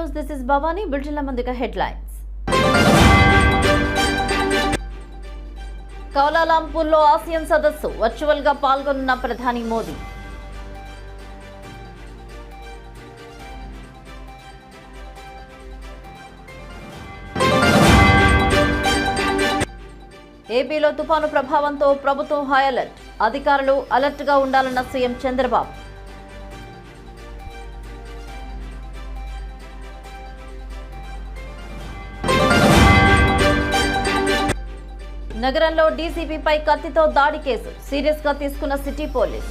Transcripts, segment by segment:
News this is Bhavani. బులెటిన్ల ముందుగా headlines. కౌలాలంపూర్లో Asian సదస్సు వర్చువల్గా పాల్గొన్న ప్రధాని మోదీ. ఏపీలో తుపాను ప్రభావంతో ప్రభుత్వం హై అలర్ట్. అధికారులు అలర్ట్గా ఉండాలన్న సీఎం చంద్రబాబు. నగరంలో డీసీపీపై కత్తితో దాడి కేసు. సీరియస్గా తీసుకున్న సిటీ పోలీస్.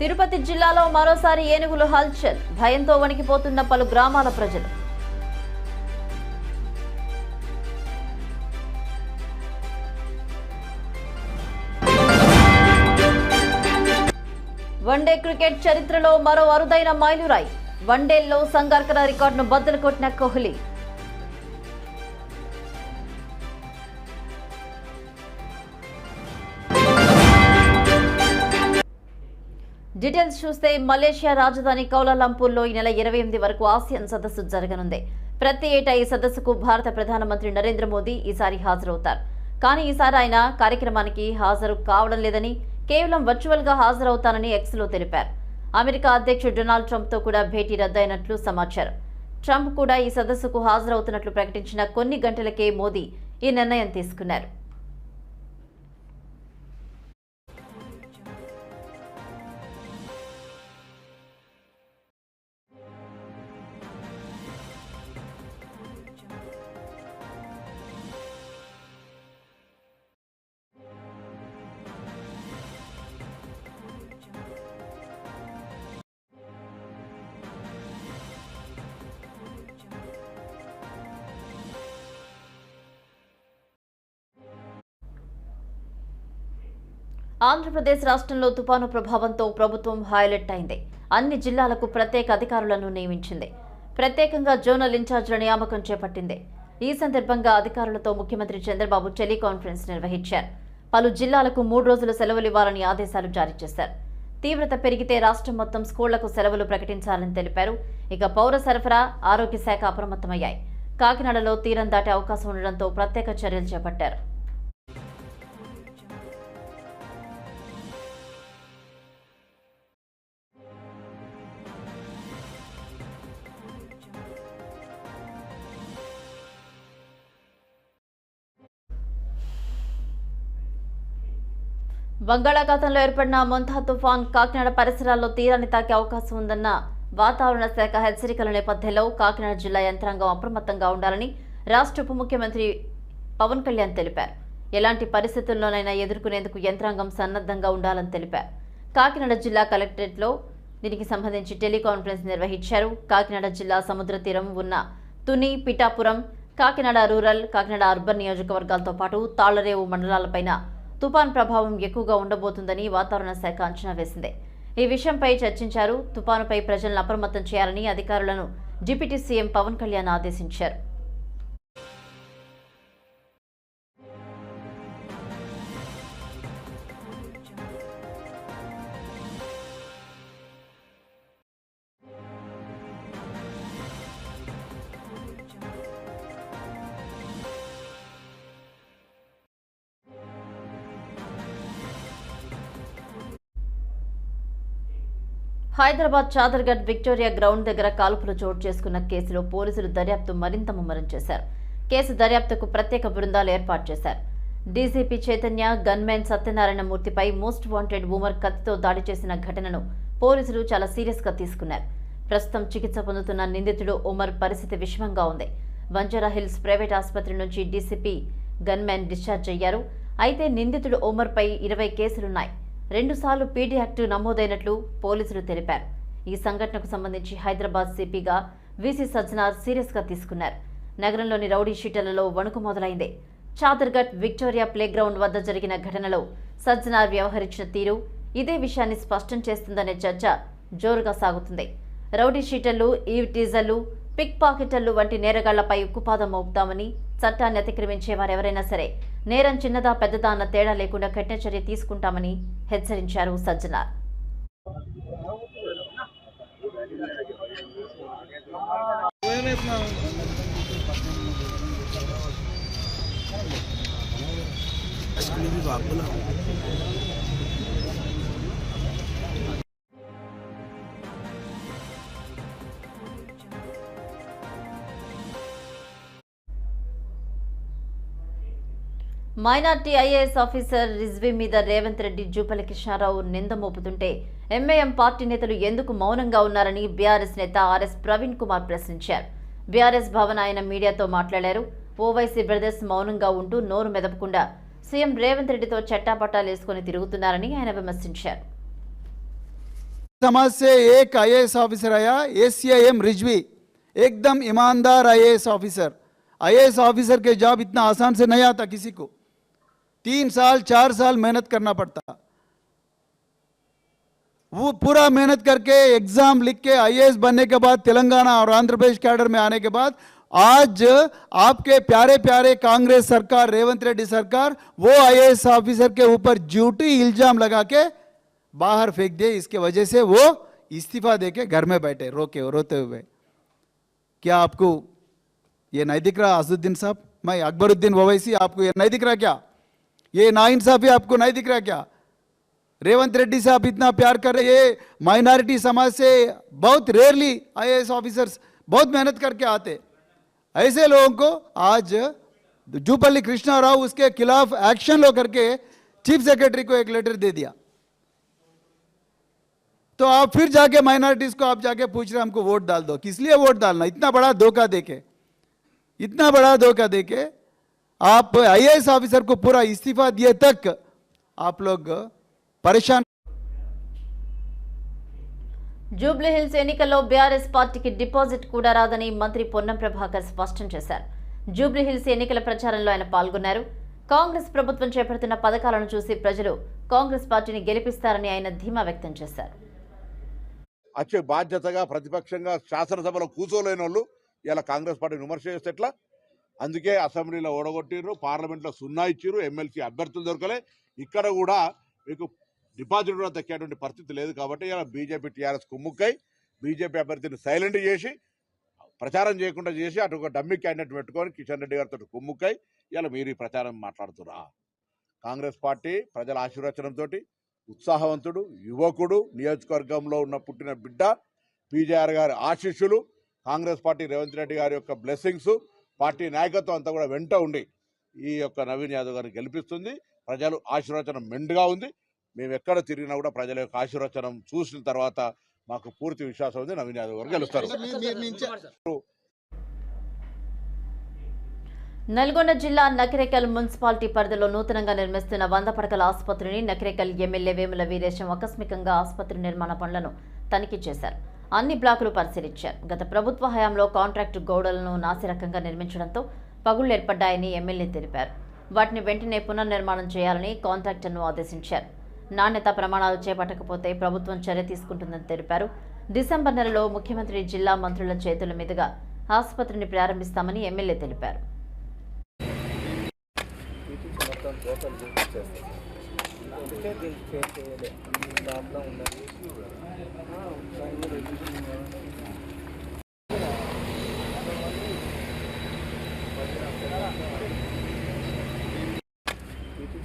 తిరుపతి జిల్లాలో మరోసారి ఏనుగులు హల్చల్. భయంతో వణికిపోతున్న పలు గ్రామాల ప్రజలు. వన్డే క్రికెట్ చరిత్రలో మరో అరుదైన మైలురాయి. వన్డేల్లో సంగార్కర రికార్డును బద్దలు కొట్టిన కోహ్లీ. డీటెయిల్స్ చూస్తే మలేషియా రాజధాని కౌలాలంపూర్లో ఈ నెల ఇరవై ఎనిమిది వరకు ఆసియన్ సదస్సు జరగనుంది. ప్రతి ఏటా ఈ సదస్సుకు భారత ప్రధానమంత్రి నరేంద్ర మోదీ ఈసారి హాజరవుతారు. కానీ ఈసారి ఆయన కార్యక్రమానికి హాజరు కావడం లేదని కేవలం వర్చువల్గా హాజరవుతానని ఎక్స్లో తెలిపారు. అమెరికా అధ్యక్షుడు డొనాల్డ్ ట్రంప్తో కూడా భేటీ రద్దయినట్లు సమాచారం. ట్రంప్ కూడా ఈ సదస్సుకు హాజరవుతున్నట్లు ప్రకటించిన కొన్ని గంటలకే మోదీ ఈ నిర్ణయం తీసుకున్నారు. ఆంధ్రప్రదేశ్ రాష్ట్రంలో తుపాను ప్రభావంతో ప్రభుత్వం హైలైట్ అయింది. అన్ని జిల్లాలకు ప్రత్యేక అధికారులను నియమించింది. ప్రత్యేకంగా జోనల్ ఇన్ఛార్జీల నియామకం చేపట్టింది. ఈ సందర్భంగా అధికారులతో ముఖ్యమంత్రి చంద్రబాబు టెలికాన్ఫరెన్స్ నిర్వహించారు. పలు జిల్లాలకు మూడు రోజులు సెలవులు ఇవ్వాలని ఆదేశాలు జారీ చేశారు. తీవ్రత పెరిగితే రాష్ట్రం మొత్తం స్కూళ్ళకు సెలవులు ప్రకటించాలని తెలిపారు. ఇక పౌర సరఫరా ఆరోగ్య శాఖ అప్రమత్తమయ్యాయి. కాకినాడలో తీరం దాటే అవకాశం ఉండడంతో ప్రత్యేక చర్యలు చేపట్టారు. బంగాళాఖాతంలో ఏర్పడిన మొంతా తుఫాన్ కాకినాడ పరిసరాల్లో తీరాన్ని తాకే అవకాశం ఉందన్న వాతావరణ శాఖ హెచ్చరికల నేపథ్యంలో కాకినాడ జిల్లా యంత్రాంగం అప్రమత్తంగా ఉండాలని రాష్ట్ర ఉప ముఖ్యమంత్రి పవన్ కళ్యాణ్ తెలిపారు. ఎలాంటి పరిస్థితుల్లోనైనా ఎదుర్కొనేందుకు యంత్రాంగం సన్నద్ధంగా ఉండాలని తెలిపారు. కాకినాడ జిల్లా కలెక్టరేట్లో దీనికి సంబంధించి టెలికాన్ఫరెన్స్ నిర్వహించారు. కాకినాడ జిల్లా సముద్ర తీరం ఉన్న తుని పిఠాపురం కాకినాడ రూరల్ కాకినాడ అర్బన్ నియోజకవర్గాలతో పాటు తాళ్ళరేవు మండలాలపైన తుపాన్ ప్రభావం ఎక్కువగా ఉండబోతుందని వాతావరణ శాఖ అంచనా వేసింది. ఈ విషయంపై చర్చించారు. తుపానుపై ప్రజలను అప్రమత్తం చేయాలని అధికారులను డిప్యూటీ సీఎం పవన్ కళ్యాణ్ ఆదేశించారు. హైదరాబాద్ చాదర్గఢ్ విక్టోరియా గ్రౌండ్ దగ్గర కాల్పులు చోటు చేసుకున్న కేసులో పోలీసులు దర్యాప్తు మరింత ముమ్మరం చేశారు. కేసు దర్యాప్తుకు ప్రత్యేక బృందాలు ఏర్పాటు చేశారు. డీసీపీ చైతన్య గన్మెన్ సత్యనారాయణ మూర్తిపై మోస్ట్ వాంటెడ్ ఉమర్ కత్తితో దాడి చేసిన ఘటనను పోలీసులు చాలా సీరియస్గా తీసుకున్నారు. ప్రస్తుతం చికిత్స పొందుతున్న నిందితుడు ఉమర్ పరిస్థితి విషమంగా ఉంది. బంజారా హిల్స్ ప్రైవేట్ ఆసుపత్రి నుంచి డీసీపీ గన్మెన్ డిశ్చార్జ్ అయ్యారు. అయితే నిందితుడు ఉమర్పై ఇరవై కేసులున్నాయి. రెండుసార్లు పీడీ యాక్టు నమోదైనట్లు పోలీసులు తెలిపారు. ఈ సంఘటనకు సంబంధించి హైదరాబాద్ సిపిగా వీసీ సజ్జనార్ సీరియస్గా తీసుకున్నారు. నగరంలోని రౌడీ షీటర్లలో వణుకు మొదలైంది. చాదర్ఘట్ విక్టోరియా ప్లేగ్రౌండ్ వద్ద జరిగిన ఘటనలో సజ్జనార్ వ్యవహరించిన తీరు ఇదే విషయాన్ని స్పష్టం చేస్తుందనే చర్చ జోరుగా సాగుతుంది. రౌడీ షీటర్లు ఈ టీజర్లు పిక్ పాకెటర్లు వంటి నేరగాళ్ళపై ఉక్కుపాదం మోపుతామని చట్టాన్ని అతిక్రమించే వారెవరైనా సరే నేరం చిన్నదా పెద్దదా అన్న తేడా లేకుండా కఠిన చర్య తీసుకుంటామని హెచ్చరించారు Sajjanar. Minority IAS officer Rizvi మీద రేవంత్ రెడ్డి జూపల్లి కృష్ణారావు నింద మోపుతుంటే ఎంఐఎం పార్టీ నేతలు ఎందుకు మౌనంగా ఉన్నారని బీఆర్ఎస్ నేత ఆర్ఎస్ ప్రవీణ్ కుమార్ ప్రశ్నించారు బీఆర్ఎస్ భవన్ ఆయన మీడియాతో మాట్లాడారు ఓవైసీ బ్రదర్స్ మౌనంగా ఉంటూ నోరు మెదపకుండా సీఎం రేవంత్ రెడ్డితో చట్టాపట్టాలు వేసుకుని తిరుగుతున్నారని ఆయన విమర్శించారు समाज से एक आईएएस ऑफिसर आया एसीआईएम रिजवी एकदम ईमानदार आईएएस ऑफिसर आईएएस ऑफिसर के जॉब इतना आसान से नहीं आता किसी को तीन साल, चार साल मेहनत करना पड़ता। वो पूरा मेहनत करके एग्ज़ाम लिख के आईएएस बनने के बाद, तेलंगाना और आंध्र प्रदेश कैडर में आने के बाद, आज आपके प्यारे प्यारे कांग्रेस सरकार, रेवंत रेड्डी सरकार, वो आईएएस ऑफिसर के ऊपर ड्यूटी इल्ज़ाम लगा के बाहर फेंक दिए इसके वजह से वो इस्तीफा देके घर में बैठे, रोके, रोते हुए। क्या आपको ये नहीं दिख रहा असदुद्दीन साहब? मैं अकबरुद्दीन ओवैसी, आपको ये नहीं दिख रहा क्या? ये नाइंसाफी आपको नहीं दिख रहा क्या? रेवंत रेड्डी से आप इतना प्यार कर रहे ये माइनॉरिटी समाज से बहुत रेयरली आईएएस ऑफिसर्स बहुत मेहनत करके आते ऐसे लोगों को आज जूपल्ली कृष्णा राव उसके खिलाफ एक्शन लो करके चीफ सेक्रेटरी को एक लेटर दे दिया। तो आप फिर जाके माइनॉरिटीज को आप जाके पूछ रहे हमको वोट डाल दो। किस लिए वोट डालना? इतना बड़ा धोखा देके, इतना बड़ा धोखा देके आप आईएएस ऑफिसर को पूरा इस्तीफा दिए तक आप लोग परेशान జూబ్లీ హిల్స్ ఎన్నికల్లో బీఆర్ఎస్ పార్టీకి డిపాజిట్ కూడా రాదని మంత్రి పొన్నం ప్రభాకర్ స్పష్టం చేశారు జూబ్లీ హిల్స్ ఎన్నికల ప్రచారంలో ఆయన పాల్గొన్నారు కాంగ్రెస్ ప్రభుత్వం చేపడుతున్న పథకాలను చూసి ప్రజలు కాంగ్రెస్ పార్టీని గెలిపిస్తారని ఆయన ధీమా వ్యక్తం చేశారు వచ్చే బాధ్యతగా ప్రతిపక్షంగా శాసనసభలో కూర్చోలేని వాళ్ళు ఇలా కాంగ్రెస్ పార్టీని విమర్శ చేస్తే ఎట్లా అందుకే అసెంబ్లీలో ఓడగొట్టిర్రు పార్లమెంట్లో సున్నా ఇచ్చిర్రు ఎమ్మెల్సీ అభ్యర్థులు దొరకలే. ఇక్కడ కూడా మీకు డిపాజిట్ కూడా దక్కేటువంటి పరిస్థితి లేదు కాబట్టి ఇలా బీజేపీ టీఆర్ఎస్ కుమ్ముక్కై బీజేపీ అభ్యర్థిని సైలెంట్ చేసి ప్రచారం చేయకుండా చేసి అటు ఒక డమ్మి క్యాండిడేట్ పెట్టుకొని కిషన్ రెడ్డి గారితో కుమ్ముక్కై ఇలా మీరు ఈ ప్రచారం మాట్లాడుతురా. కాంగ్రెస్ పార్టీ ప్రజల ఆశీర్వచనంతో ఉత్సాహవంతుడు యువకుడు నియోజకవర్గంలో ఉన్న పుట్టిన బిడ్డ పీజేఆర్ గారి ఆశీస్సులు కాంగ్రెస్ పార్టీ రేవంత్ రెడ్డి గారి యొక్క బ్లెస్సింగ్స్ పార్టీ నాయకత్వం అంతా కూడా వెంట ఉండి ఈ యొక్క నవీన్ యాదవ్ గారిని గెలిపిస్తుంది. ప్రజలు ఆశీర్వచనం మెండుగా ఉంది. మేము ఎక్కడ తిరిగినా కూడా ప్రజల యొక్క ఆశీర్వచనం చూసిన తర్వాత మాకు పూర్తి విశ్వాసం ఉంది. నవీన్ యాదవ్ గారు గెలుస్తారు. నల్గొండ జిల్లా నకిరేకల్ మున్సిపాలిటీ పరిధిలో నూతనంగా నిర్మిస్తున్న వంద పడకల ఆసుపత్రిని నకిరేకల్ ఎమ్మెల్యే వేముల వీరేశం ఆకస్మికంగా ఆసుపత్రి నిర్మాణ పనులను తనిఖీ చేశారు. అన్ని బ్లాకులు పరిశీలించారు. గత ప్రభుత్వ హయాంలో కాంట్రాక్టు గోడలను నాసిరకంగా నిర్మించడంతో పగుళ్ళు ఏర్పడ్డాయని ఎమ్మెల్యే తెలిపారు. వాటిని వెంటనే పునర్నిర్మాణం చేయాలని కాంట్రాక్టర్ను ఆదేశించారు. నాణ్యత ప్రమాణాలు చేపట్టకపోతే ప్రభుత్వం చర్య తీసుకుంటుందని తెలిపారు. డిసెంబర్ నెలలో ముఖ్యమంత్రి జిల్లా మంత్రుల చేతుల మీదుగా ఆసుపత్రిని ప్రారంభిస్తామని ఎమ్మెల్యే తెలిపారు. మొత్తం టోటల్ చూపించేస్తాం దీనికి పే చేయలే దాంట్లో ఉన్నది ఆ,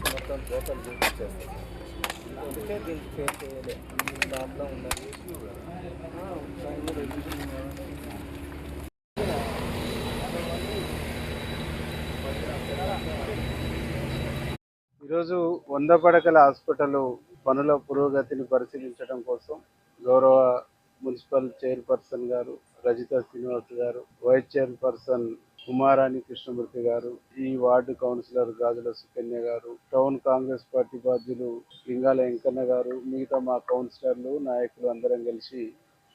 మొత్తం టోటల్ చూపించేస్తాం అందుకే దీనికి పే చేయలే దాంట్లో ఉన్నది ఆ, దాని మీద ఎగ్జిబిషన్ ఈరోజు వంద పడకల హాస్పిటల్ పనుల పురోగతిని పరిశీలించడం కోసం గౌరవ మున్సిపల్ చైర్పర్సన్ గారు రజిత శ్రీనివాస్ గారు వైస్ చైర్పర్సన్ కుమారాణి కృష్ణమూర్తి గారు ఈ వార్డు కౌన్సిలర్ గాజుల సుకన్య గారు టౌన్ కాంగ్రెస్ పార్టీ బాధ్యులు లింగాల వెంకన్న గారు మిగతా మా కౌన్సిలర్లు నాయకులు అందరం కలిసి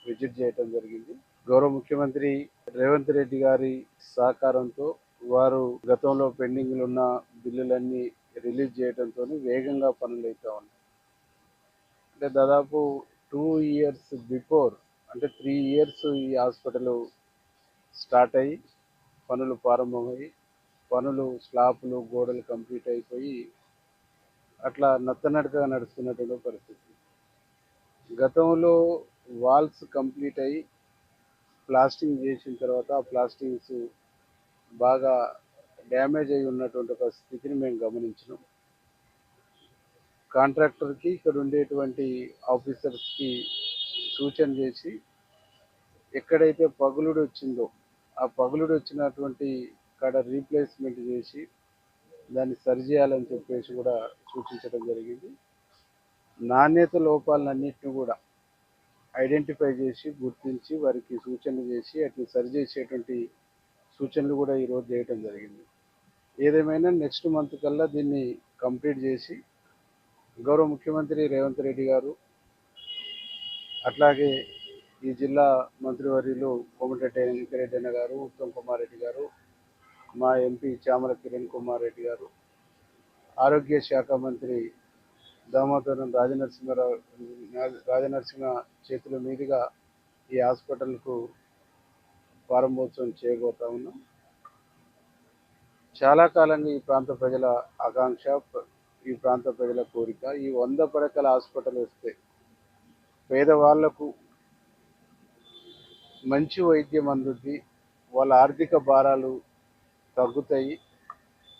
విజిట్ చేయడం జరిగింది. గౌరవ ముఖ్యమంత్రి రేవంత్ రెడ్డి గారి సహకారంతో వారు గతంలో పెండింగ్లు ఉన్న బిల్లులన్నీ రిలీజ్ చేయడంతో వేగంగా పనులు అవుతా ఉన్నాయి. అంటే దాదాపు టూ ఇయర్స్ బిఫోర్ అంటే త్రీ ఇయర్స్ ఈ హాస్పిటల్ స్టార్ట్ అయ్యి పనులు ప్రారంభమయ్యి పనులు స్లాపులు గోడలు కంప్లీట్ అయిపోయి అట్లా నత్తనడకగా నడుస్తున్నటువంటి పరిస్థితి. గతంలో వాల్స్ కంప్లీట్ అయ్యి ప్లాస్టింగ్ చేసిన తర్వాత ఆ ప్లాస్టింగ్స్ బాగా డ్యామేజ్ అయి ఉన్నటువంటి ఒక స్థితిని మేము గమనించినాం. కాంట్రాక్టర్కి ఇక్కడ ఉండేటువంటి ఆఫీసర్స్కి సూచన చేసి ఎక్కడైతే పగులుడు వచ్చిందో ఆ పగులుడు వచ్చినటువంటి కాడ రీప్లేస్మెంట్ చేసి దాన్ని సరిచేయాలని చెప్పేసి కూడా సూచించడం జరిగింది. నాణ్యత లోపాలన్నింటినీ కూడా ఐడెంటిఫై చేసి గుర్తించి వారికి సూచనలు చేసి వాటిని సరిచేసేటువంటి సూచనలు కూడా ఈరోజు చేయడం జరిగింది. ఏదేమైనా నెక్స్ట్ మంత్ కల్లా దీన్ని కంప్లీట్ చేసి గౌరవ ముఖ్యమంత్రి రేవంత్ రెడ్డి గారు అట్లాగే ఈ జిల్లా మంత్రివర్యులు కోమటిరెడ్డి వెంకరెడ్డి అన్న గారు ఉత్తమ్ కుమార్ రెడ్డి గారు మా ఎంపీ చామల కిరణ్ కుమార్ రెడ్డి గారు ఆరోగ్య శాఖ మంత్రి దామోదరం రాజనరసింహరావు రాజనరసింహ చేతుల మీదుగా ఈ హాస్పిటల్కు ప్రారంభోత్సవం చేయబోతా ఉన్నాం. చాలా కాలంగా ఈ ప్రాంత ప్రజల ఆకాంక్ష ఈ ప్రాంత ప్రజల కోరిక ఈ వంద పడకల హాస్పిటల్ వస్తే పేదవాళ్ళకు మంచి వైద్యం అందుద్ది వాళ్ళ ఆర్థిక భారాలు తగ్గుతాయి.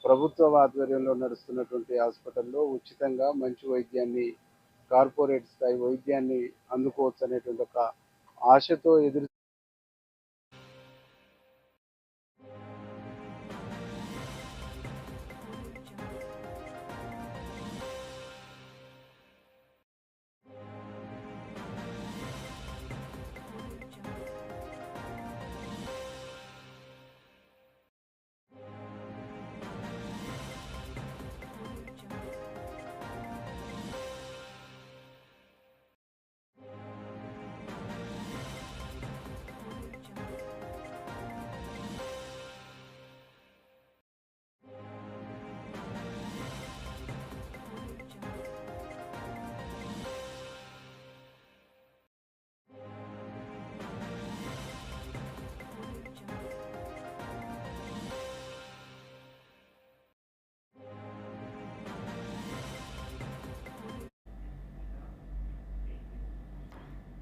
ప్రభుత్వ ఆధ్వర్యంలో నడుస్తున్నటువంటి హాస్పిటల్లో ఉచితంగా మంచి వైద్యాన్ని కార్పొరేట్ స్థాయి వైద్యాన్ని అందుకోవచ్చు అనేటువంటి ఒక ఆశతో ఎదురు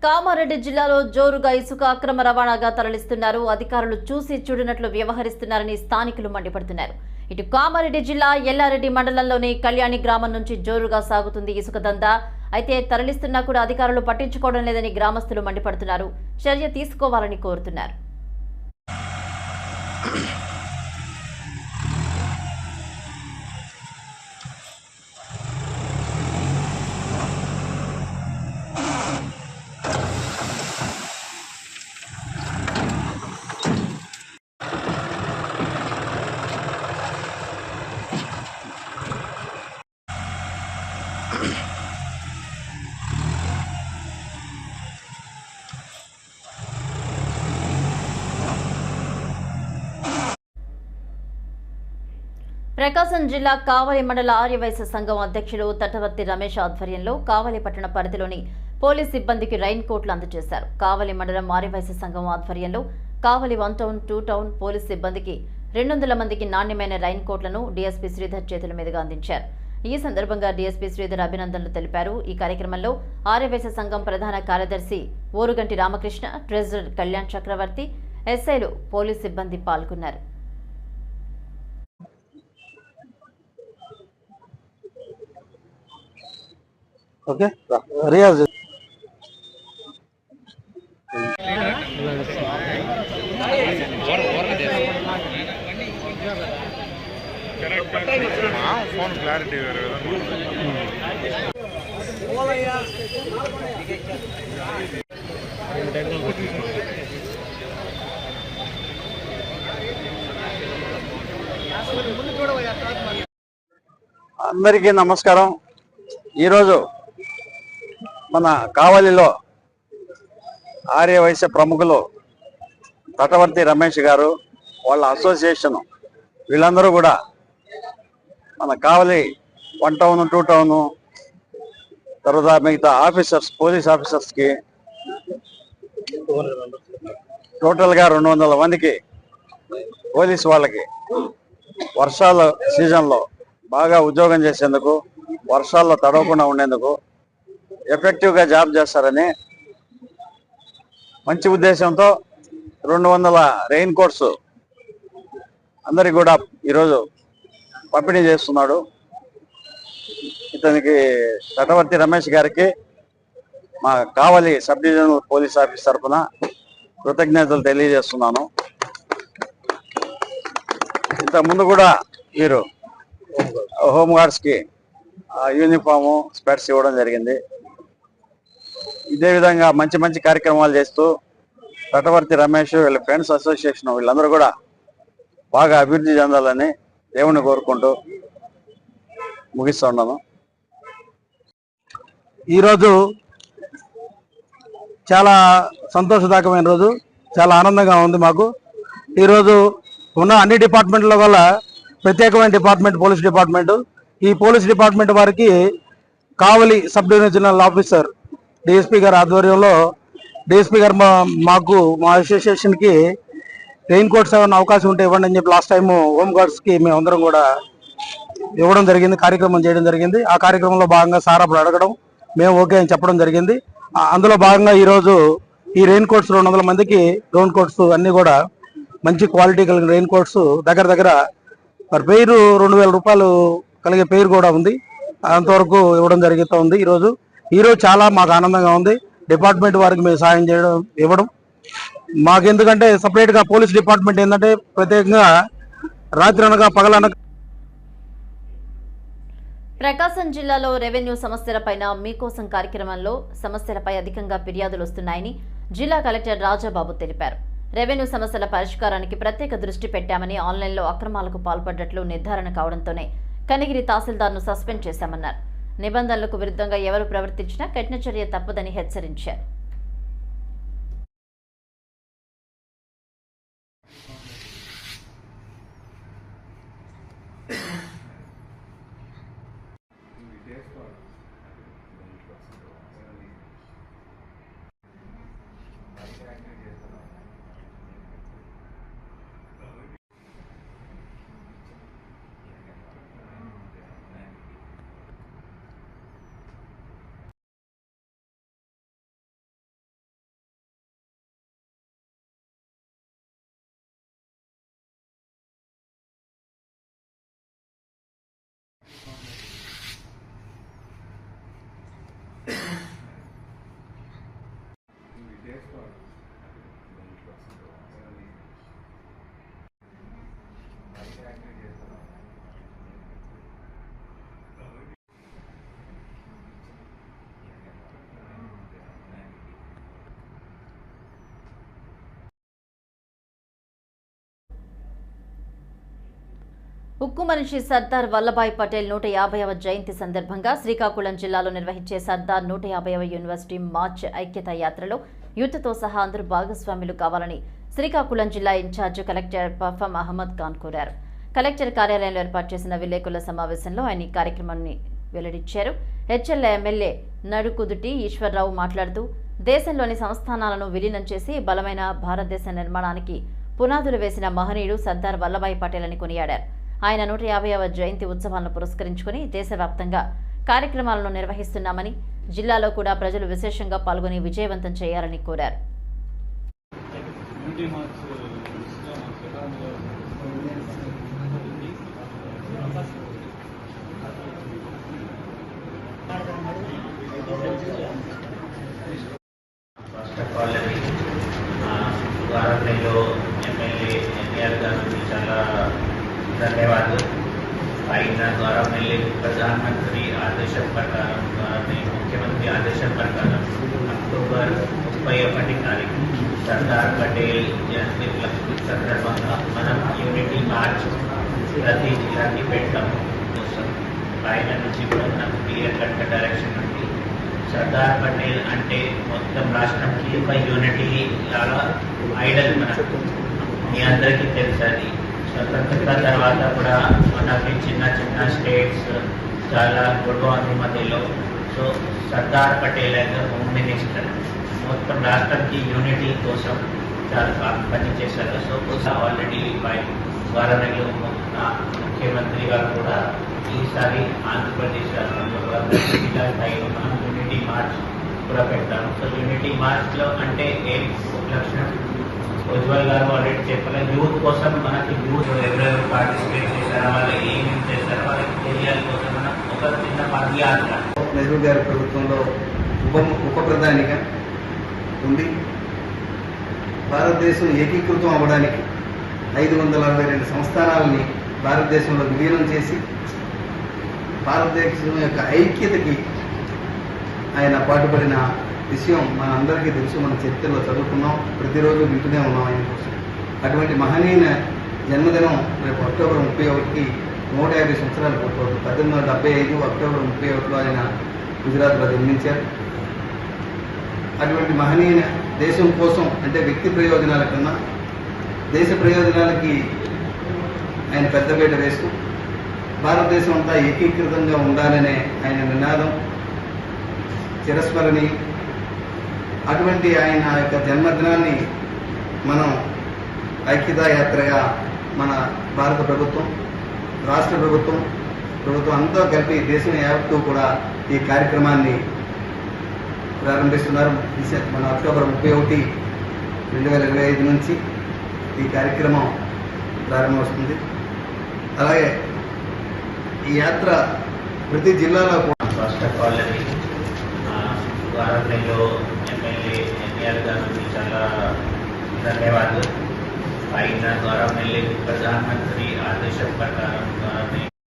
కామారెడ్డి జిల్లాలో జోరుగా ఇసుక అక్రమ రవాణాగా తరలిస్తున్నారు. అధికారులు చూసి చూడనట్లు వ్యవహరిస్తున్నారని స్థానికులు మండిపడుతున్నారు. ఇటు కామారెడ్డి జిల్లా ఎల్లారెడ్డి మండలంలోని కళ్యాణి గ్రామం నుంచి జోరుగా సాగుతుంది ఇసుక దందా. అయితే తరలిస్తున్నా కూడా అధికారులు పట్టించుకోవడం లేదని గ్రామస్తులు మండిపడుతున్నారు. చర్య తీసుకోవాలని కోరుతున్నారు. ప్రకాశం జిల్లా కావలి మండల ఆర్యవైశ్య సంఘం అధ్యక్షులు తటవర్తి రమేష్ ఆధ్వర్యంలో కావలి పట్టణ పరిధిలోని పోలీస్ సిబ్బందికి రైన్ కోట్లు అందజేశారు. కావలి మండలం ఆర్యవైశ్య సంఘం ఆధ్వర్యంలో Kavali one town two town police సిబ్బందికి రెండు వందల మందికి నాణ్యమైన రైన్ కోట్లను డీఎస్పీ శ్రీధర్ చేతుల మీదుగా అందించారు. ఈ సందర్భంగా డీఎస్పీ శ్రీధర్ అభినందనలు తెలిపారు. ఈ కార్యక్రమంలో ఆర్యవైశ్య సంఘం ప్రధాన కార్యదర్శి ఓరుగంటి రామకృష్ణ ట్రెజరర్ కళ్యాణ్ చక్రవర్తి ఎస్ఐలు పోలీస్ సిబ్బంది పాల్గొన్నారు. ఓకే? రియాజ్ ఫోన్ క్లారిటీ వేరే అందరికీ నమస్కారం. ఈరోజు మన కావలిలో ఆర్యవైశ్య ప్రముఖులు తటవర్తి రమేష్ గారు వాళ్ళ అసోసియేషన్ వీళ్ళందరూ కూడా మన Kavali one town two town తర్వాత మిగతా ఆఫీసర్స్ పోలీస్ ఆఫీసర్స్కి టోటల్గా రెండు వందల మందికి పోలీస్ వాళ్ళకి వర్షాల సీజన్లో బాగా ఉద్యోగం చేసేందుకు వర్షాల్లో తడవకుండా ఉండేందుకు ఎఫెక్టివ్గా జాబ్ చేస్తారని మంచి ఉద్దేశంతో రెండు వందల రెయిన్ కోట్స్ అందరికి కూడా ఈరోజు పంపిణీ చేస్తున్నాడు. ఇతనికి తటవర్తి రమేష్ గారికి మా Kavali sub divisional police office తరఫున కృతజ్ఞతలు తెలియజేస్తున్నాను. ఇంతకుముందు ముందు కూడా వీరు హోంగార్డ్స్కి యూనిఫాము స్పెట్స్ ఇవ్వడం జరిగింది. ఇదే విధంగా మంచి మంచి కార్యక్రమాలు చేస్తూ తటవర్తి రమేష్ వీళ్ళ ఫ్రెండ్స్ అసోసియేషన్ వీళ్ళందరూ కూడా బాగా అభివృద్ధి చెందాలని దేవుని కోరుకుంటూ ముగిస్తూ ఉన్నాను. ఈరోజు చాలా సంతోషదాయకమైన రోజు చాలా ఆనందంగా ఉంది మాకు. ఈరోజు ఉన్న అన్ని డిపార్ట్మెంట్ల వల్ల ప్రత్యేకమైన డిపార్ట్మెంట్ పోలీస్ డిపార్ట్మెంట్. ఈ పోలీస్ డిపార్ట్మెంట్ వారికి Kavali sub divisional officer DSP గారి ఆధ్వర్యంలో డిఎస్పీ గారు మా మాకు మా అసోసియేషన్కి రెయిన్ కోట్స్ ఏమైనా అవకాశం ఉంటే ఇవ్వండి అని చెప్పి లాస్ట్ టైం హోమ్ గార్డ్స్కి మేమందరం కూడా ఇవ్వడం జరిగింది కార్యక్రమం చేయడం జరిగింది. ఆ కార్యక్రమంలో భాగంగా సార్ అప్పుడు అడగడం మేము ఓకే అని చెప్పడం జరిగింది. అందులో భాగంగా ఈరోజు ఈ రెయిన్ కోట్స్ రెండు వందల మందికి గ్రౌండ్ కోట్స్ అన్నీ కూడా మంచి క్వాలిటీ కలిగిన రెయిన్ కోట్స్ దగ్గర దగ్గర మరి పేరు రెండు వేల రూపాయలు కలిగే పేరు కూడా ఉంది. అంతవరకు ఇవ్వడం జరుగుతూ ఉంది ఈరోజు. ఈరోజు చాలా మాకు ఆనందంగా ఉంది. డిపార్ట్మెంట్ వారికి మేము సాయం చేయడం ఇవ్వడం. మాకు ఎందుకంటే సపరేట్గా పోలీస్ డిపార్ట్మెంట్ ఏంటంటే ప్రత్యేకంగా రాత్రి అనగా పగలనగా ప్రకాశం జిల్లాలో రెవెన్యూ సమస్యలపైన మీకోసం కార్యక్రమంలో సమస్యలపై అధికంగా ఫిర్యాదులు వస్తున్నాయని జిల్లా కలెక్టర్ రాజాబాబు తెలిపారు. రెవెన్యూ సమస్యల పరిష్కారానికి ప్రత్యేక దృష్టి పెట్టామని ఆన్లైన్లో అక్రమాలకు పాల్పడ్డట్లు నిర్ధారణ కావడంతోనే కనిగిరి తహసీల్దార్ను సస్పెండ్ చేశామన్నారు. నిబంధనలకు విరుద్ధంగా ఎవరు ప్రవర్తించినా కఠిన చర్య తప్పదని హెచ్చరించారు. ఉక్కు మనిషి సర్దార్ వల్లభాయ్ పటేల్ నూట యాభైవ జయంతి సందర్భంగా శ్రీకాకుళం జిల్లాలో నిర్వహించే సర్దార్ నూట యాభైవ యూనివర్సిటీ మార్చ్ ఐక్యతా యాత్రలో యూత్తో సహా అందరూ భాగస్వాములు కావాలని శ్రీకాకుళం జిల్లా ఇన్ఛార్జ్ కలెక్టర్ పఫం అహ్మద్ ఖాన్ కోరారు. కలెక్టర్ కార్యాలయంలో ఏర్పాటు చేసిన విలేకరుల సమావేశంలో ఆయన ఈ కార్యక్రమాన్ని వెల్లడించారు. హెచ్ఎల్ ఎమ్మెల్యే నడుకుదుటి ఈశ్వర్రావు మాట్లాడుతూ దేశంలోని సంస్థానాలను విలీనం చేసి బలమైన భారతదేశ నిర్మాణానికి పునాదులు వేసిన మహనీయుడు సర్దార్ వల్లభాయ్ పటేల్ అని కొనియాడారు. ఆయన నూట యాభైవ జయంతి ఉత్సవాలను పురస్కరించుకుని దేశవ్యాప్తంగా కార్యక్రమాలను నిర్వహిస్తున్నామని జిల్లాలో కూడా ప్రజలు విశేషంగా పాల్గొని విజయవంతం చేయాలని కోరారు. First of all MLA NTR గారికి చాలా ధన్యవాదాలు ఆయన ద్వారా మళ్ళీ ప్రధానమంత్రి ఆదేశం ప్రకారం ద్వారా ముఖ్యమంత్రి ఆదేశం ప్రకారం అక్టోబర్ ముప్పై ఒకటి తారీఖు సర్దార్ పటేల్ జయంతి సందర్భంగా మనం యూనిటీ మార్చ్ ప్రతి జిల్లాకి పెట్టాము కోసం పైన నుంచి కూడా నాకు క్లియర్ కట్ డైరెక్షన్ ఉంది సర్దార్ పటేల్ అంటే మొత్తం రాష్ట్రంకి ఒక యూనిటీ లాగా ఐడల్ మనకు మీ అందరికీ తెలుసు అది స్వతంత్రత తర్వాత కూడా మనకి చిన్న చిన్న స్టేట్స్ చాలా గొడవ ఉంది మధ్యలో. So Sardar Patel as home minister మొత్తం రాష్ట్రంకి యూనిటీ కోసం చాలా బాగా పనిచేశారు. సో కోసం ఆల్రెడీ బై ద్వారా ముఖ్యమంత్రి గారు కూడా ఈసారి ఆంధ్రప్రదేశ్ రాష్ట్రంలో జిల్లా స్థాయిలో మనం యూనిటీ మార్చ్ కూడా పెడతాము సో యూనిటీ మార్చ్లో అంటే ఏ? లక్షణం ఉజ్వల్ గారు ఆల్రెడీ చెప్పలేదు. యూత్ కోసం మనకి యూత్ ఎవరెవరు పార్టిసిపేట్ చేశారు వాళ్ళు ఏమేమి చేశారు వాళ్ళకి తెలియాలి కోసం మనం ఒక చిన్న పదయాత్ర. నెహ్రూ గారి ప్రభుత్వంలో ఉప ఉప ప్రధానిగా ఉంది భారతదేశం ఏకీకృతం అవ్వడానికి ఐదు వందల అరవై రెండు సంస్థానాలని భారతదేశంలో విలీనం చేసి భారతదేశం యొక్క ఐక్యతకి ఆయన పాటుపడిన విషయం మన అందరికీ తెలుసు మన చరిత్రలో చదువుకున్నాం ప్రతిరోజు వింటూనే ఉన్నాం ఆయన కోసం. అటువంటి మహనీయ జన్మదినం రేపు అక్టోబర్ ముప్పై ఒకటికి నూట యాభై సంవత్సరాలు పూర్తవుతుంది. పద్దెనిమిది వందల డెబ్బై ఐదు అక్టోబర్ ముప్పై ఒకటిలో ఆయన గుజరాత్లో జన్మించారు. అటువంటి మహనీయుల దేశం కోసం అంటే వ్యక్తి ప్రయోజనాల కన్నా దేశ ప్రయోజనాలకి ఆయన పెద్దపీట వేస్తూ భారతదేశం అంతా ఏకీకృతంగా ఉండాలనే ఆయన నినాదం చిరస్మరణి అటువంటి ఆయన యొక్క జన్మదినాన్ని మనం ఐక్యతా యాత్రగా మన భారత ప్రభుత్వం రాష్ట్ర ప్రభుత్వం ప్రభుత్వం అంతా కలిపి దేశం యావత్తు కూడా ఈ కార్యక్రమాన్ని ప్రారంభిస్తున్నారు. మన అక్టోబర్ ముప్పై ఒకటి రెండు వేల ఇరవై ఐదు నుంచి ఈ కార్యక్రమం ప్రారంభమవుతుంది. అలాగే ఈ యాత్ర ప్రతి జిల్లాలో కూడా ఫస్ట్ ఆఫ్ ఆల్ వారంలో ఎన్టీఆర్ గారికి చాలా ధన్యవాదాలు ఆయన ద్వారా మళ్ళీ ప్రధానమంత్రి ఆదేశం ప్రకారం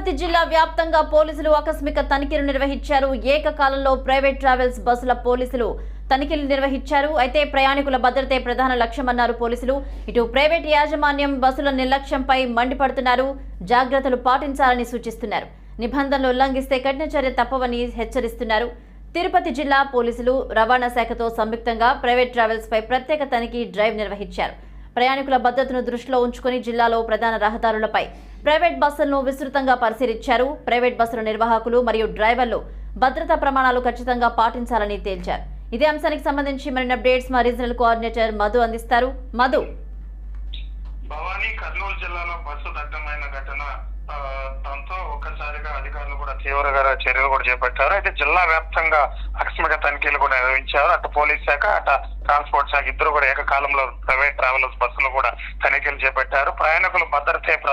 తిరుపతి జిల్లా వ్యాప్తంగా పోలీసులు ఆకస్మిక తనిఖీలు నిర్వహించారు. ఏకకాలంలో ప్రైవేట్ ట్రావెల్స్ బస్సుల పోలీసులు తనిఖీలు నిర్వహించారు. అయితే ప్రయాణికుల భద్రతే ప్రధాన లక్ష్యమన్నారు పోలీసులు. ఇటు ప్రైవేట్ యాజమాన్యం బస్సుల నిర్లక్ష్యంపై మండిపడుతున్నారు. జాగ్రత్తలు పాటించాలని సూచిస్తున్నారు. నిబంధనలు ఉల్లంఘిస్తే కఠిన చర్య తప్పవని హెచ్చరిస్తున్నారు. తిరుపతి జిల్లా పోలీసులు రవాణా శాఖతో సంయుక్తంగా ప్రైవేట్ ట్రావెల్స్ పై ప్రత్యేక తనిఖీ డ్రైవ్ నిర్వహించారు. ప్రయాణికుల భద్రతను దృష్టిలో ఉంచుకుని జిల్లాలో ప్రధాన రహదారులపై ప్రైవేట్ బస్సులను విస్తృతంగా పరిశీలించారు. ప్రైవేట్ బస్సుల నిర్వాహకులు మరియు డ్రైవర్లు భద్రతా ప్రమాణాలు ఖచ్చితంగా పాటించాలని తేల్చారు. ఇదే అంశానికి సంబంధించి మరిన్ని అప్డేట్స్ మా రీజనల్ కోఆర్డినేటర్ మధు అందిస్తారు. మధు. భవానీ కర్నూలు జిల్లాలో బస్సు దగ్ధమైన ఘటన దాంతో ఒక్కసారిగా అధికారులు కూడా తీవ్రగా చర్యలు కూడా చేపట్టారు. అయితే జిల్లా వ్యాప్తంగా ఆకస్మిక తనిఖీలు కూడా నిర్వహించారు. అటు పోలీస్ శాఖ అటు ట్రాన్స్పోర్ట్ శాఖ ఇద్దరు కూడా ఏకకాలంలో ప్రైవేట్ ట్రావెలర్స్ బస్సులు కూడా తనిఖీలు చేపట్టారు. ప్రయాణికులు భద్రతే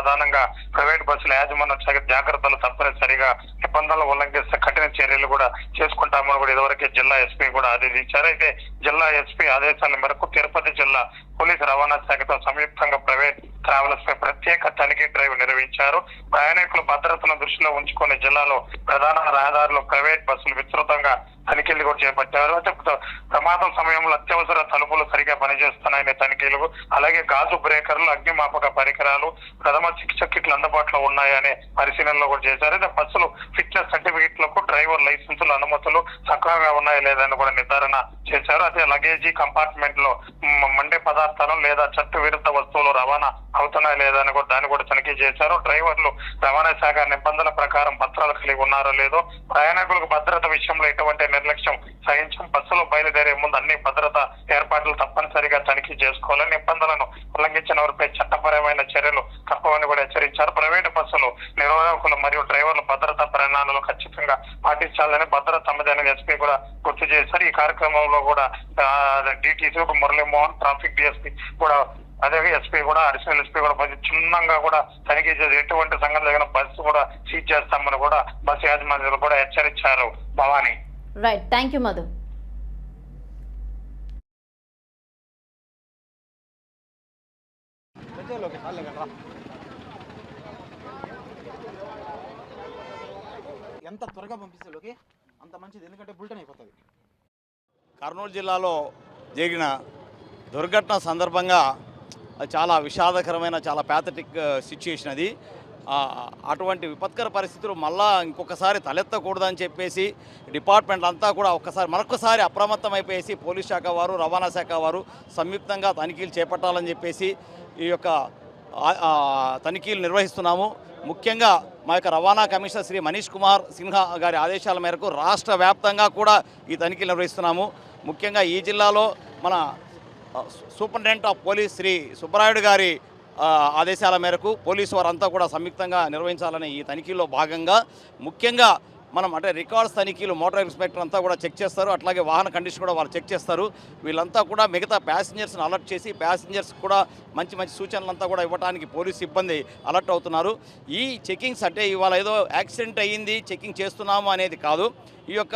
ప్రధానంగా ప్రైవేట్ బస్సుల యాజమాన్యం శాఖ జాగ్రత్తలు తప్పనిసరిగా నిబంధనలు ఉల్లంఘిస్తే కఠిన చర్యలు కూడా చేసుకుంటామని కూడా ఇదివరకే జిల్లా ఎస్పీ కూడా ఆదేశించారు. అయితే జిల్లా ఎస్పీ ఆదేశాల మేరకు తిరుపతి జిల్లా పోలీసు రవాణా శాఖతో సంయుక్తంగా ప్రైవేట్ ట్రావెలర్స్ పై ప్రత్యేక తనిఖీ డ్రైవ్ నిర్వహించారు. ప్రయాణికుల భద్రతను దృష్టిలో ఉంచుకుని జిల్లాలో ప్రధాన రహదారులు ప్రైవేట్ బస్సులు విస్తృతంగా తనిఖీలు కూడా చేపట్టారు. అయితే ప్రమాదం సమయంలో అత్యవసర తలుపులు సరిగా పనిచేస్తున్నాయనే తనిఖీలు అలాగే గాజు బ్రేకర్లు అగ్నిమాపక పరికరాలు ప్రథమ చికిత్స కిట్లు అందుబాటులో ఉన్నాయనే పరిశీలనలో కూడా చేశారు. అయితే బస్సులు ఫిట్నెస్ సర్టిఫికెట్లకు డ్రైవర్ లైసెన్సులు అనుమతులు సక్రమంగా ఉన్నాయా లేదని కూడా నిర్ధారణ చేశారు. అదే లగేజీ కంపార్ట్మెంట్లో మండే పదార్థాలు లేదా చట్ట విరుద్ధ వస్తువులు రవాణా అవుతున్నాయా లేదా అని కూడా దాన్ని కూడా తనిఖీ చేశారు. డ్రైవర్లు రవాణా శాఖ నిబంధనల ప్రకారం పత్రాలు కలిగి ఉన్నారో లేదో ప్రయాణికులకు భద్రత విషయంలో ఎటువంటి నిర్లక్ష్యం. సహించం బస్సులో బయలుదేరే ముందు అన్ని భద్రత ఏర్పాట్లు తప్పనిసరిగా తనిఖీ చేసుకోవాలని నిబంధనలను ఉల్లంఘించిన వారిపై చట్టపరమైన చర్యలు తప్పవని కూడా హెచ్చరించారు. ప్రైవేటు బస్సులు నిర్వాహకులు మరియు డ్రైవర్లు భద్రతా ప్రయాణాలను ఖచ్చితంగా పాటించాలని భద్రత తమదని ఎస్పీ కూడా గుర్తు చేశారు. ఈ కార్యక్రమంలో కూడా డిటిసి మురళీమోహన్ ట్రాఫిక్ డిఎస్పీ కూడా అదే ఎస్పీ కూడా అడిషనల్ ఎస్పీ కూడా కొంచెం కూడా తనిఖీ చేసి ఎటువంటి సంఘటన జరిగిన బస్సు కూడా సీజ్ చేస్తామని కూడా బస్సు యాజమాన్యులు కూడా హెచ్చరించారు Bhavani. Right thank you Madhu ఎంత త్వరగా పంపిస్తే లోకి? అంత మంచిది ఎందుకంటే బులెటిన్ అయిపోతుంది. కర్నూలు జిల్లాలో జరిగిన దుర్ఘటన సందర్భంగా అది చాలా విషాదకరమైన చాలా ప్యాథటిక్ సిచ్యుయేషన్ అది. ఆ, అటువంటి విపత్కర పరిస్థితులు మళ్ళా ఇంకొకసారి తలెత్తకూడదని చెప్పేసి డిపార్ట్మెంట్ అంతా కూడా ఒక్కసారి మరొకసారి అప్రమత్తం పోలీస్ శాఖ వారు రవాణా శాఖ వారు సంయుక్తంగా తనిఖీలు చేపట్టాలని చెప్పేసి ఈ యొక్క తనిఖీలు నిర్వహిస్తున్నాము. ముఖ్యంగా మా యొక్క రవాణా కమిషనర్ శ్రీ మనీష్ కుమార్ సిన్హా గారి ఆదేశాల మేరకు రాష్ట్ర వ్యాప్తంగా కూడా ఈ తనిఖీలు నిర్వహిస్తున్నాము. ముఖ్యంగా ఈ జిల్లాలో మన superintendent of police Shri Subbarayudu గారి ఆదేశాల మేరకు పోలీసు వారంతా కూడా సంయుక్తంగా నిర్వహించాలని ఈ తనిఖీలో భాగంగా ముఖ్యంగా మనం అంటే రికార్డ్స్ తనిఖీలు మోటార్ ఇన్స్పెక్టర్ అంతా కూడా చెక్ చేస్తారు. అట్లాగే వాహన కండిషన్ కూడా వాళ్ళు చెక్ చేస్తారు. వీళ్ళంతా కూడా మిగతా ప్యాసింజర్స్ని అలర్ట్ చేసి ప్యాసింజర్స్ కూడా మంచి మంచి సూచనలంతా కూడా ఇవ్వడానికి పోలీసు సిబ్బంది అలర్ట్ అవుతున్నారు. ఈ చెకింగ్స్ అంటే ఇవాళ ఏదో యాక్సిడెంట్ అయ్యింది చెకింగ్ చేస్తున్నాము అనేది కాదు. ఈ యొక్క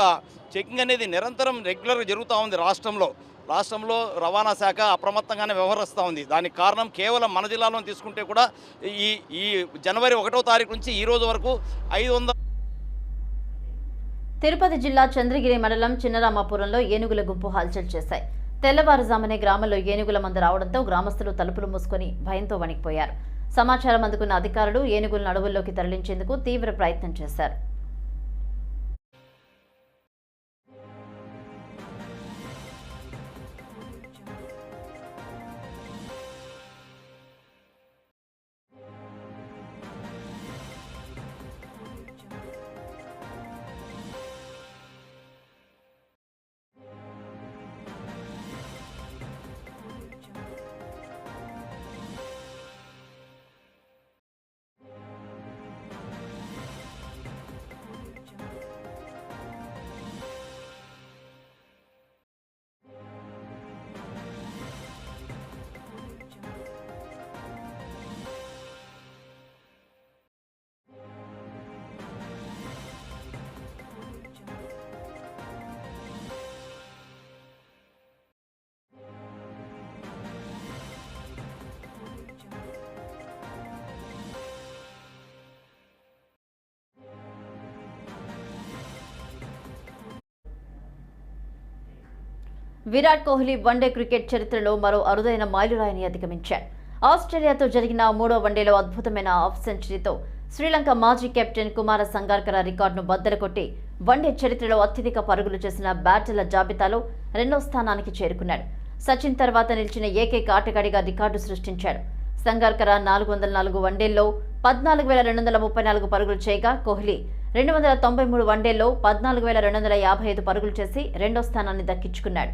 చెకింగ్ అనేది నిరంతరం రెగ్యులర్గా జరుగుతూ ఉంది రాష్ట్రంలో. రాష్ట్రంలో రవాణా శాఖ అప్రమత్తంగానే వ్యవహరిస్తూ ఉంది. దానికి కారణం కేవలం మన జిల్లాలో తీసుకుంటే కూడా ఈ ఈ జనవరి ఒకటో తారీఖు నుంచి ఈ రోజు వరకు ఐదు వందల తిరుపతి జిల్లా చంద్రగిరి మండలం చిన్నరామాపురంలో ఏనుగుల గుంపు హల్చల్ చేశాయి. తెల్లవారుజామునే గ్రామంలో ఏనుగుల మందు రావడంతో గ్రామస్తులు తలుపులు మూసుకొని భయంతో వణికిపోయారు. సమాచారం అందుకున్న అధికారులు ఏనుగులను అడవుల్లోకి తరలించేందుకు తీవ్ర ప్రయత్నం చేశారు. విరాట్ కోహ్లీ వన్డే క్రికెట్ చరిత్రలో మరో అరుదైన మైలురాయిని అధిగమించాడు. ఆస్ట్రేలియాతో జరిగిన మూడో వన్డేలో అద్భుతమైన హాఫ్ సెంచరీతో శ్రీలంక మాజీ కెప్టెన్ కుమార సంగార్కర రికార్డును బద్దలు కొట్టి వన్డే చరిత్రలో అత్యధిక పరుగులు చేసిన బ్యాటర్ల జాబితాలో రెండో స్థానానికి చేరుకున్నాడు. సచిన్ తర్వాత నిలిచిన ఏకైక ఆటగాడిగా రికార్డు సృష్టించాడు. సంగార్కర నాలుగు వందల నాలుగు వన్డేల్లో పద్నాలుగు వేల రెండు వందల ముప్పై నాలుగు పరుగులు చేయగా కోహ్లీ రెండు వందల తొంభై మూడు వన్డేల్లో పద్నాలుగు వేల రెండు వందల యాభై ఐదు పరుగులు చేసి రెండో స్థానాన్ని దక్కించుకున్నాడు.